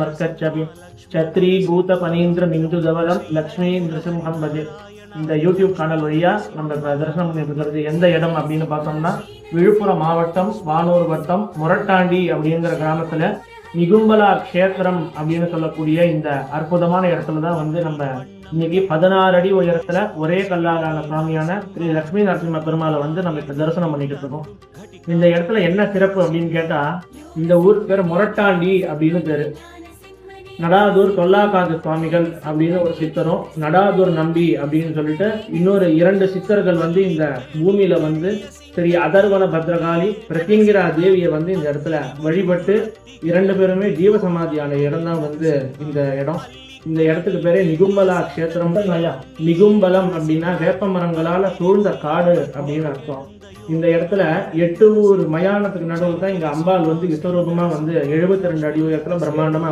மர்க்கச்சபி சத்ரி பூத பனீந்திர மிந்து தவலம் லக்ஷ்மி நிருசிம்ஹம் பஜே. இந்த யூடியூப் சேனல் வழியா நம்ம இப்ப தரிசனம் பண்ணிட்டு இருக்கிறது எந்த இடம் அப்படின்னு பார்த்தோம்னா விழுப்புரம் மாவட்டம் வானூர் வட்டம் முரட்டாண்டி அப்படிங்கிற கிராமத்துல நிகும்பலா கஷேத்திரம் அப்படின்னு சொல்லக்கூடிய இந்த அற்புதமான இடத்துல தான் வந்து நம்ம இன்னைக்கு பதினாறு அடி உயரத்துல ஒரே கல்லாலான சுவாமியான ஸ்ரீ லட்சுமி நரசிம்ம பெருமாளை வந்து நம்ம இப்ப தரிசனம் பண்ணிட்டு இருக்கோம் இந்த இடத்துல என்ன சிறப்பு அப்படின்னு கேட்டா இந்த ஊர் பேர் முரட்டாண்டி அப்படின்னு பேரு. நடாதூர் தொல்லாகாந்த சுவாமிகள் அப்படின்னு ஒரு சித்தரும் நடாதூர் நம்பி அப்படின்னு சொல்லிட்டு இன்னொரு இரண்டு சித்தர்கள் வந்து இந்த பூமியில வந்து ஸ்ரீ அதர்வன பத்ரகாளி பிரத்யங்கிரா தேவியை வந்து இந்த இடத்துல வழிபட்டு இரண்டு பேருமே ஜீவ சமாதியான இடம் தான் வந்து இந்த இடம். இந்த இடத்துக்கு பேரே நிகும்பலா கஷேத்திரம். நிகும்பலம் அப்படின்னா வேப்ப மரங்களால சூழ்ந்த காடு அப்படின்னு அர்த்தம். இந்த இடத்துல எட்டு ஊர் மயானத்துக்கு நடுவில் தான் இங்க அம்பாள் வந்து விஸ்வரூபமா வந்து எழுபத்தி ரெண்டு அடி உயரத்துல பிரம்மாண்டமா